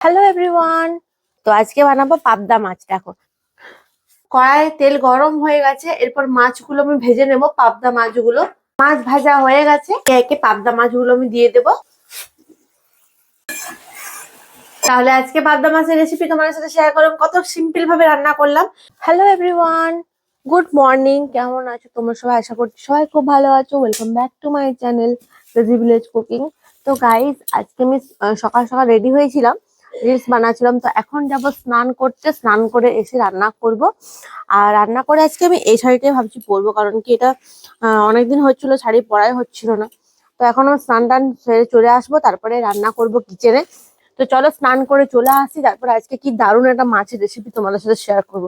Hello everyone তো আজকে বানাবো পাবদা মাছ, দেখো। কড়াইয়ে তেল গরম হয়ে গেছে, এরপর মাছগুলো আমি ভেজে নেব, পাবদা মাছগুলো। মাছ ভাজা হয়ে গেছে, একে পাবদা মাছগুলো আমি দিয়ে দেব। তাহলে আজকে পাবদা মাছের রেসিপি তোমার সাথে শেয়ার করলাম, কত সিম্পল ভাবে রান্না করলাম। হ্যালো এভরিওয়ান গুড মর্নিং কেমন আছো? তোমরা সবাই আশা করছি সবাই খুব ভালো আছো। Welcome back to my channel village cooking তো গাইজ আজকে আমি সকাল সকাল রেডি হয়েছিলাম। রিলস বানাচ্ছিলাম, তো এখন যাব স্নান করতে। স্নান করে এসে রান্না করব। আর রান্না করে আজকে আমি এই শাড়িটাই ভাবছি পরবো, কারণ কি এটা অনেকদিন হচ্ছিল, শাড়ি পরাই হচ্ছিল না। তো এখন আমি স্নান টান সেরে চলে আসব, তারপরে রান্না করব কিচেনে। তো চলো স্নান করে চলে আসি, তারপরে আজকে কি দারুণ একটা মাছের রেসিপি তোমাদের সাথে শেয়ার করব।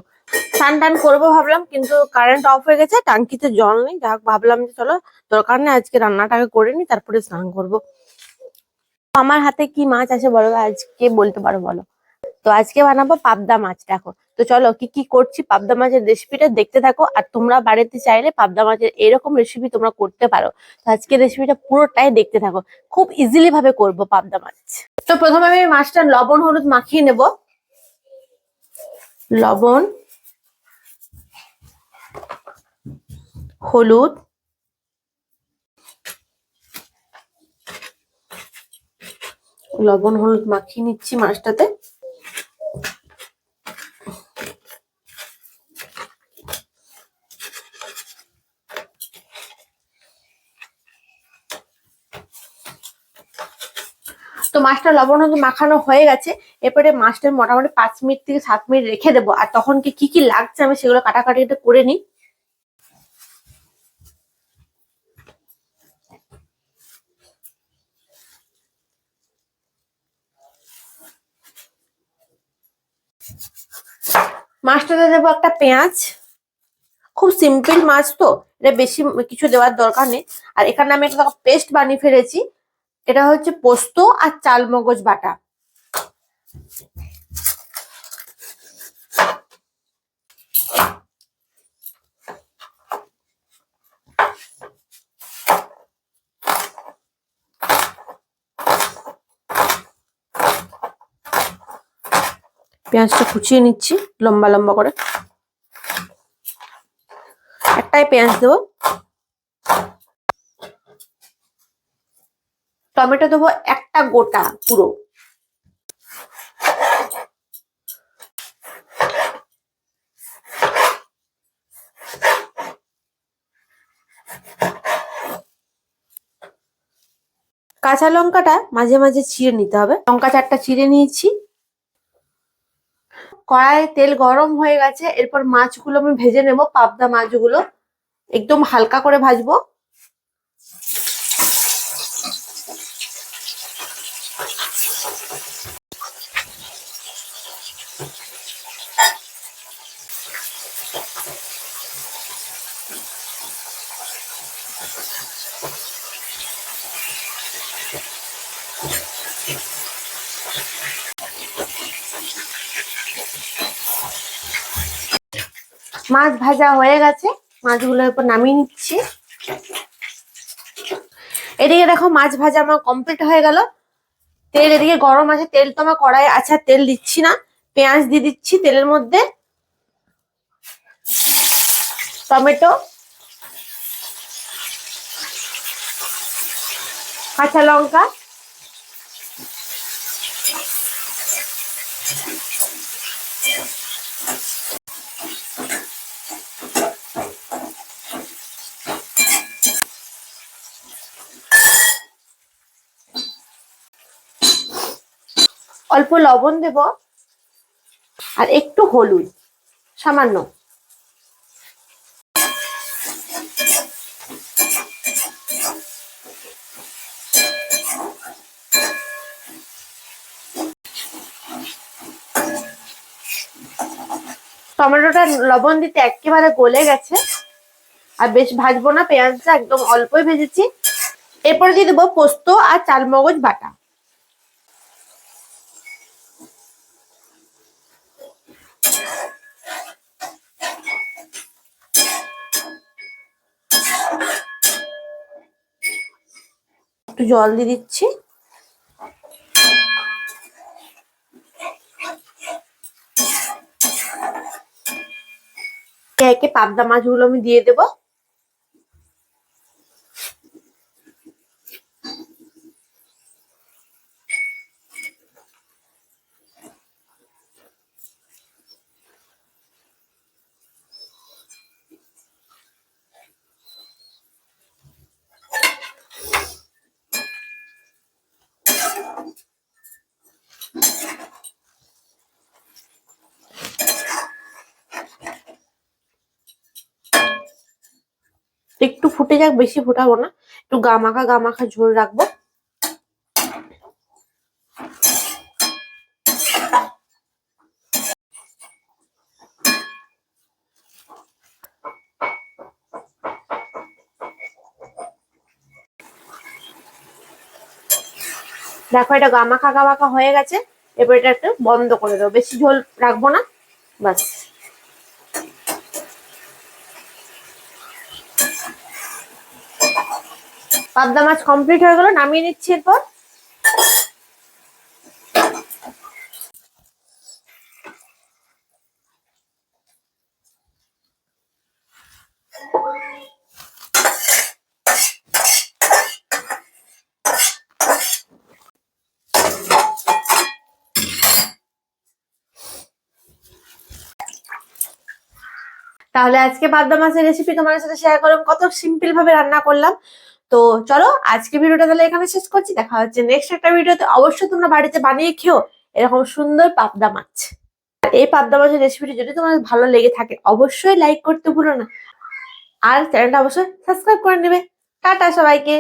স্নান টান করব ভাবলাম, কিন্তু কারেন্ট অফ হয়ে গেছে, টাঙ্কিতে জল নেই। যাক, ভাবলাম যে চলো, দরকার নেই, আজকে রান্নাটাকে করে নি তারপরে স্নান করব। আমার হাতে কি মাছ আছে বলো? আজকে বলতে পারো, বলো। তো আজকে বানাবো পাবদা মাছ, দেখো। তো চলো, কি কি করছি? পাবদা মাছের রেসিপিটা দেখতে থাকো, আর তোমরা বাড়িতে চাইলে পাবদা মাছের এরকম রেসিপি তোমরা করতে পারো। তো আজকে রেসিপিটা পুরোটাই দেখতে থাকো। খুব ইজিলি ভাবে করব পাবদা মাছ। তো প্রথমে আমি মাছটা লবণ, হলুদ মাখিয়ে নেব। লবণ, হলুদ লবণ, হলুদ মাখিয়ে নিচ্ছি মাছটাতে। তো মাছটা লবণ মাখানো হয়ে গেছে। এরপরে মাছটা মোটামুটি পাঁচ মিনিট থেকে সাত মিনিট রেখে দেবো। আর তখন কি কি কি লাগছে আমি সেগুলো কাটাকাটি করে নিই। মাছটাতে দেবো একটা পেঁয়াজ। খুব সিম্পল মাছ তো, এটা বেশি কিছু দেওয়ার দরকার নেই। আর এখানে আমি একটা পেস্ট বানিয়ে ফেলেছি, এটা হচ্ছে পোস্ত আর চাল মগজ বাটা। পেঁয়াজটা কুচিয়ে নিচ্ছি, লম্বা লম্বা করে। একটাই পেঁয়াজ দেবো। টমেটো দেবো একটা গোটা পুরো। কাঁচা লঙ্কাটা মাঝে মাঝে চিড়ে নিতে হবে। লঙ্কা চারটা চিড়ে নিয়েছি। কড়াইয়ে তেল গরম হয়ে গেছে, এরপর মাছগুলো আমি ভেজে নেব, পাবদা মাছগুলো একদম হালকা করে ভাজবো। মাছ ভাজা হয়ে গেছে। মাছগুলো এরপর নামিয়ে নিচ্ছি। এদিকে দেখো মাছ ভাজা আমার কমপ্লিট হয়ে গেল। তেল এদিকে গরম আছে, তেল তো আমার কড়াই আছে তেল দিচ্ছি না। পেঁয়াজ দিয়ে দিচ্ছি তেলের মধ্যে। টমেটো। কাঁচা লঙ্কা। অল্প লবণ দেব আর একটু হলুদ, সামান্য। টমেটোটা লবণ দিতে একেবারে গলে গেছে আর বেশ ভাজবো না, পেঁয়াজটা একদম অল্পই ভেজেছি। এরপরে দিয়ে দেবো পোস্ত আর চালমগজ বাটা। একটু জল দিয়ে দিচ্ছি। একে পাবদা মাছগুলো আমি দিয়ে দেবো। ফুটে যাক, বেশি ফোটাবো না। একটু গামাখা গামাখা ঝোল রাখব। দেখো, এটা গামাখা গামাখা হয়ে গেছে। এবার এটা একটু বন্ধ করে দেবো। বেশি ঝোল রাখব না। বাস। পাবদা মাছ কমপ্লিট হয়ে গেল, নামিয়ে নিচ্ছি এরপর। তাহলে আজকে পাবদা মাছের রেসিপি তোমাদের সাথে শেয়ার করলাম। কত সিম্পল ভাবে রান্না করলাম। তো চলো আজকে ভিডিওটা তাহলে এখানে শেষ করছি। দেখা হচ্ছে নেক্সট একটা ভিডিওতে। অবশ্যই তোমরা বাড়িতে বানিয়ে খেও। এরকম সুন্দর পাবদা মাছ। এই পাবদা মাছের রেসিপিটি যদি তোমাদের ভালো লেগে থাকে, অবশ্যই লাইক করতে ভুলো না। আর চ্যানেলটা অবশ্যই সাবস্ক্রাইব করে নেবে। টাটা সবাইকে।